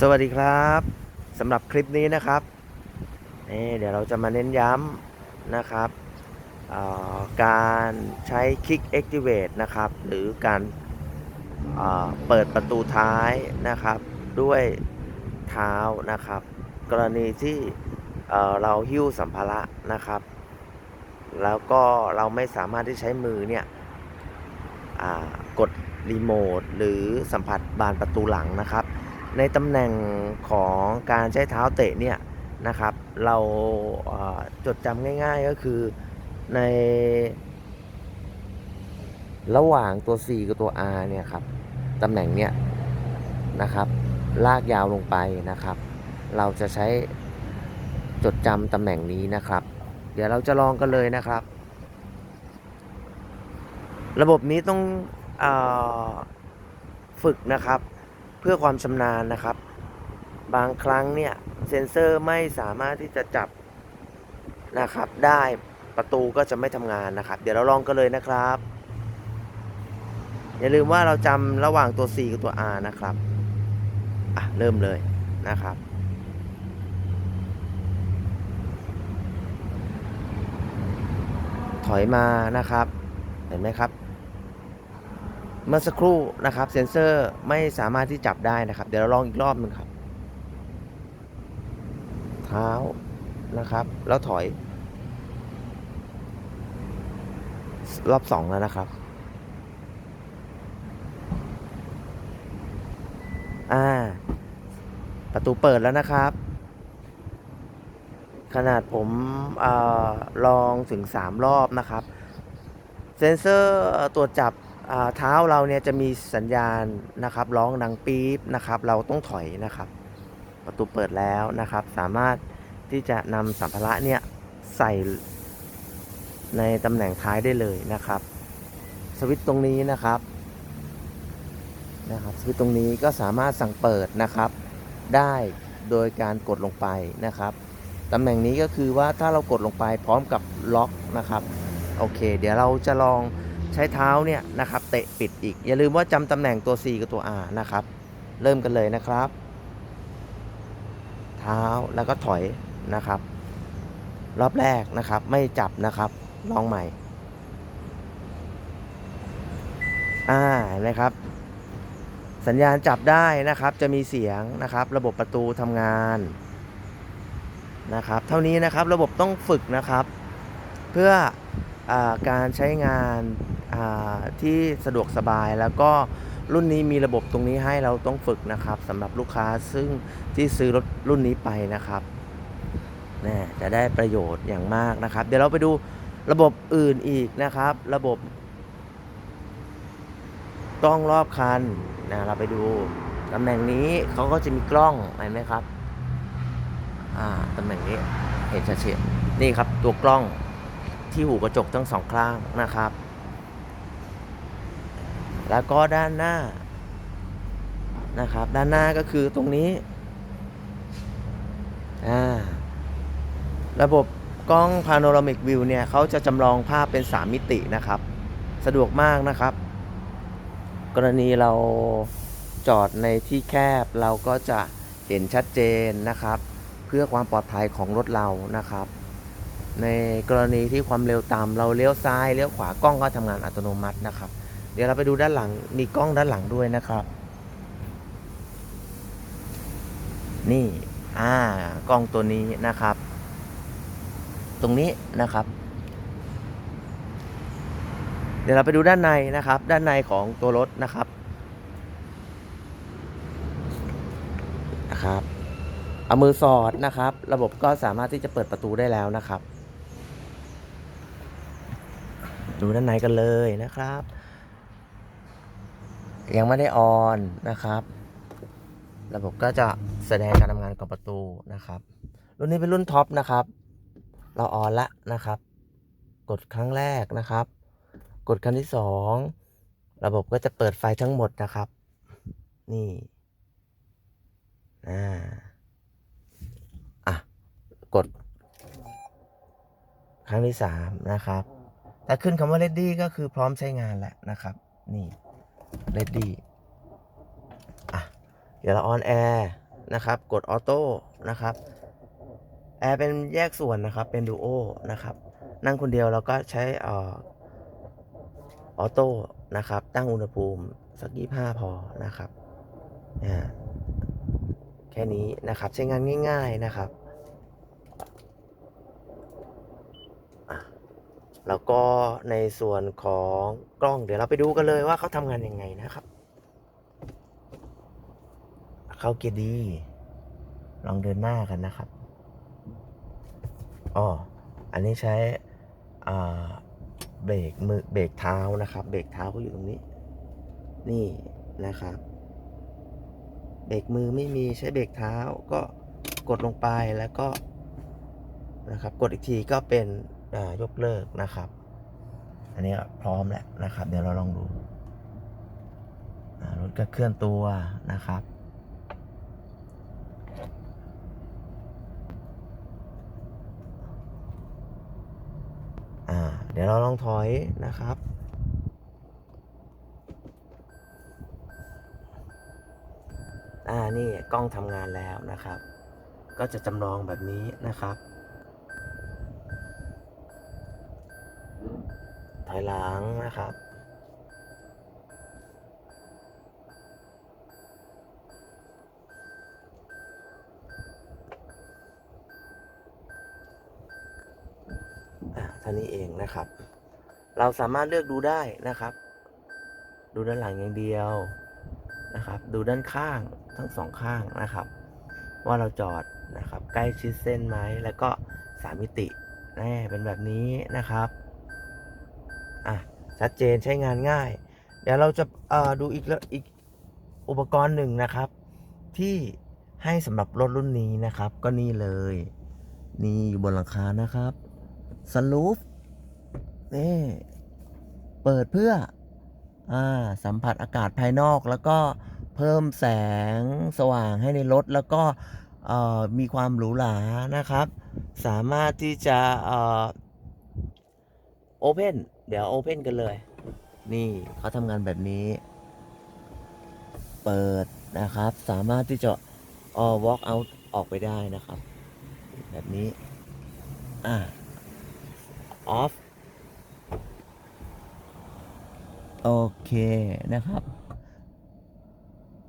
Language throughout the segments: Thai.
สวัสดีครับสำหรับคลิปนี้นะครับนี่เดี๋ยวเราจะมาเน้นย้ำนะครับการใช้ Kick Activate นะครับ หรือการเอ่อเปิดประตูท้ายนะครับ ด้วยเท้านะครับ กรณีที่เเราหิ้วสัมภาระนะครับ แล้วก็เราไม่สามารถที่ใช้มือเนี่ยกดรีโมทหรือสัมผัสบานประตูหลังนะครับ ในตำแหน่งของการใช้เท้าเตะเนี่ยนะครับ เราจดจำง่ายๆก็คือในระหว่างตัว C กับตัว R เนี่ยครับตำแหน่งเนี่ยนะครับลากยาวลงไปนะครับ เราจะใช้จดจำตำแหน่งนี้นะครับ เดี๋ยวเราจะลองกันเลยนะครับ ระบบนี้ต้องอฝึกนะครับ พื่อความชำนาญนะครับ บางครั้งเนี่ยเซ็นเซอร์ไม่สามารถที่จะจับนะครับ ได้ประตูก็จะไม่ทำงานนะครับ เดี๋ยวเราลองกันเลยนะครับ อย่าลืมว่าเราจำระหว่างตัว C กับตัว R นะครับอะเริ่มเลยนะครับถอยมานะครับ เห็นไหมครับ เมื่อสักครู่นะครับเซ็นเซอร์ไม่สามารถที่จับได้นะครับ เดี๋ยวเราลองอีกรอบหนึ่งครับ เท้านะครับ แล้วถอย รอบสองแล้วนะครับ อ่า ประตูเปิดแล้วนะครับ ขนาดผมอลองถึง3รอบนะครับ เซนเซอร์ตรวจจับ เท้าเราเนี่ยจะมีสัญญาณนะครับร้องดังปี๊บนะครับ เราต้องถอยนะครับ ประตูเปิดแล้วนะครับ สามารถที่จะนำสัมภาระเนี่ยใส่ในตำแหน่งท้ายได้เลยนะครับ สวิตช์ตรงนี้นะครับนะครับสวิตตรงนี้ก็สามารถสั่งเปิดนะครับ ได้โดยการกดลงไปนะครับตำแหน่งนี้ก็คือว่าถ้าเรากดลงไปพร้อมกับล็อกนะครับโอเค เดี๋ยวเราจะลอง ใช้เท้าเนี่ยนะครับเตะปิดอีก อย่าลืมว่าจำตำแหน่งตัว C กับตัว R นะครับ เริ่มกันเลยนะครับ เท้าแล้วก็ถอยนะครับ รอบแรกนะครับไม่จับนะครับ ลองใหม่ อ่าเห็นไหมครับ สัญญาณจับได้นะครับ จะมีเสียงนะครับ ระบบประตูทำงานนะครับ เท่านี้นะครับระบบต้องฝึกนะครับ เพื่ออการใช้งาน ที่สะดวกสบายแล้วก็รุ่นนี้มีระบบตรงนี้ให้เราต้องฝึกนะครับสำหรับลูกค้าซึ่งที่ซื้อรถรุ่นนี้ไปนะครับน่จะได้ประโยชน์อย่างมากนะครับ เดี๋ยวเราไปดูระบบอื่นอีกนะครับ ระบบกล้องรอบคันนะเราไปดูตำแหน่งนี้เขาก็จะมีกล้องเห็นไหมครับอ่าตำแหน่งนี้เห็นชัดเจนนี่ครับตัวกล้องที่หูกระจกทั้งสองข้างนะครับ แล้วก็ด้านหน้านะครับ ด้านหน้าก็คือตรงนี้อ่าระบบกล้อง Panoramic View เนี่ยเขาจะจำลองภาพเป็น 3 มิตินะครับ สะดวกมากนะครับ กรณีเราจอดในที่แคบเราก็จะเห็นชัดเจนนะครับ เพื่อความปลอดภัยของรถเรานะครับ ในกรณีที่ความเร็วต่ำเราเลี้ยวซ้ายเลี้ยวขวากล้องก็ทำงานอัตโนมัตินะครับ เดี๋ยวเราไปดูด้านหลัง มีกล้องด้านหลังด้วยนะครับ นี่ อ่ากล้องตัวนี้นะครับ ตรงนี้นะครับ เดี๋ยวเราไปดูด้านในนะครับ ด้านในของตัวรถนะครับนะครับเอามือสอดนะครับ ระบบก็สามารถที่จะเปิดประตูได้แล้วนะครับ ดูด้านในกันเลยนะครับ ยังไม่ได้ออนนะครับ ระบบก็จะแสดงการทำงานของประตูนะครับ รุ่นนี้เป็นรุ่นท็อปนะครับ เราออนละนะครับ กดครั้งแรกนะครับ กดครั้งที่สองระบบก็จะเปิดไฟทั้งหมดนะครับ นี่อ่าอะกด ครั้งที่สามนะครับถ้าขึ้นคำว่า ready ก็คือพร้อมใช้งานแล้วนะครับ นี่ ready อะเดี๋ยวเราออนแอร์นะครับ กดออโต้นะครับแอร์เป็นแยกส่วนนะครับ เป็นดูโอนะครับ นั่งคนเดียวเราก็ใช้ออออโต้นะครับ ตั้งอุณหภูมิสักยี่ห้าพอนะครับแค่นี้นะครับ ใช้งานง่าย ๆนะครับอะ แล้วก็ในส่วนของกล้องเดี๋ยวเราไปดูกันเลยว่าเขาทำงานยังไงนะครับ เข้าเกียร์ดี ลองเดินหน้ากันนะครับอ๋ออันนี้ใช้เบรกมือเบรกเท้านะครับ เบรกเท้าก็อยู่ตรงนี้ นี่นะครับ เบรกมือไม่มีใช้เบรกเท้าก็กดลงไปแล้วก็นะครับ กดอีกทีก็เป็น ยกเลิกนะครับ อันนี้พร้อมแล้วนะครับ เดี๋ยวเราลองดูรถก็เคลื่อนตัวนะครับ เดี๋ยวเราลองถอยนะครับอ่านี่กล้องทำงานแล้วนะครับ ก็จะจำลองแบบนี้นะครับ อยหลังนะครับอ่าท่านี้เองนะครับ เราสามารถเลือกดูได้นะครับ ดูด้านหลังอย่างเดียวนะครับ ดูด้านข้างทั้งสองข้างนะครับ ว่าเราจอดนะครับ ใกล้ชิดเส้นไหมแล้วก็สามมิติแน่เป็นแบบนี้นะครับ อะชัดเจนใช้งานง่าย เดี๋ยวเราจะดูอีกแล้วอีกอุปกรณ์หนึ่งนะครับ ที่ให้สำหรับรถรุ่นนี้นะครับ ก็นี่เลย นี่อยู่บนหลังคานะครับสลูฟนี่เปิดเพื่ออสัมผัสอากาศภายนอกแล้วก็เพิ่มแสงสว่างให้ในรถแล้วก็มีความหรูหรานะครับ สามารถที่จะโอเพน เดี๋ยวโอเพนกันเลย นี่เขาทำงานแบบนี้ เปิดนะครับ สามารถที่จะออ walk out ออกไปได้นะครับ แบบนี้ อ่า off โอเคนะครับ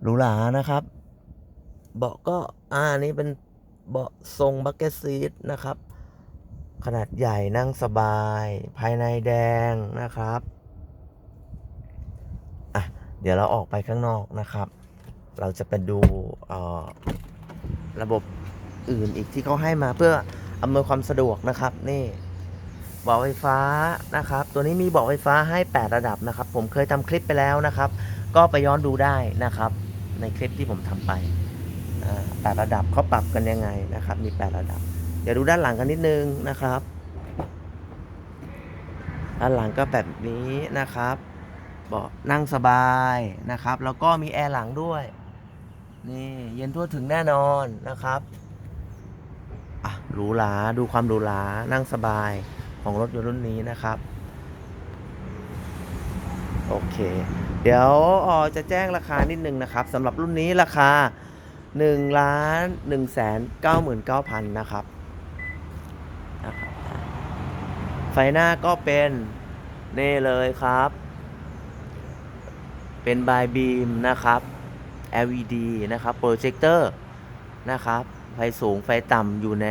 หรูหรานะครับ เบาะก็ อ่า นี่เป็นเบาะทรงบักเก็ตซีทนะครับ ขนาดใหญ่นั่งสบาย ภายในแดงนะครับอะเดี๋ยวเราออกไปข้างนอกนะครับ เราจะไปดูระบบอื่นอีกที่เขาให้มาเพื่ออำนวยความสะดวกนะครับ นี่เบาะไฟฟ้านะครับ ตัวนี้มีเบาะไฟฟ้าให้ 8 ระดับนะครับ ผมเคยทำคลิปไปแล้วนะครับ ก็ไปย้อนดูได้นะครับ ในคลิปที่ผมทำไปอ่าแปดระดับเขาปรับกันยังไงนะครับ มี 8 ระดับ ดี๋ยวดูด้านหลังกันนิดนึงนะครับ ด้านหลังก็แบบนี้นะครับเบาะนั่งสบายนะครับ แล้วก็มีแอร์หลังด้วยนี่เย็นทั่วถึงแน่นอนนะครับอะหรูหราดูความหรูหรานั่งสบายของรถยนต์รุ่นนี้นะครับโอเค เดี๋ยวออจะแจ้งราคานิดนึงนะครับสำหรับรุ่นนี้ราคา1ล้าน1แสน99,000 นะครับนะครับ ไฟหน้าก็เป็นนี่เลยครับ เป็นบายบีมนะครับ LED นะครับโปรเจคเตอร์นะครับ ไฟสูงไฟต่ำอยู่ใน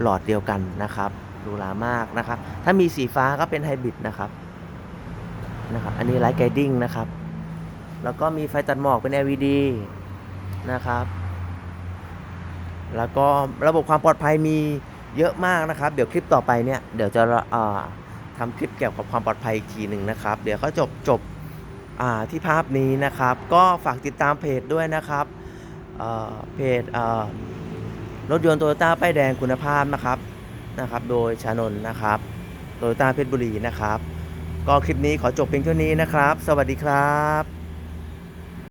หลอดเดียวกันนะครับหรูหรามากนะครับ ถ้ามีสีฟ้าก็เป็นไฮบริดนะครับนะครับ อันนี้ไลท์ไกดิ้งนะครับ แล้วก็มีไฟตัดหมอกเป็น LED นะครับ แล้วก็ระบบความปลอดภัยมี เยอะมากนะครับ เดี๋ยวคลิปต่อไปเนี่ยเดี๋ยวจะทำคลิปเกี่ยวกับความปลอดภัยอีกทีหนึ่งนะครับ เดี๋ยวเขาจบจบที่ภาพนี้นะครับ ก็ฝากติดตามเพจด้วยนะครับเพจรถยนต์โตโยต้าป้ายแดงคุณภาพนะครับนะครับ โดยชานนท์นะครับโตโยต้าเพชรบุรีนะครับ ก็คลิปนี้ขอจบเพียงเท่านี้นะครับ สวัสดีครับ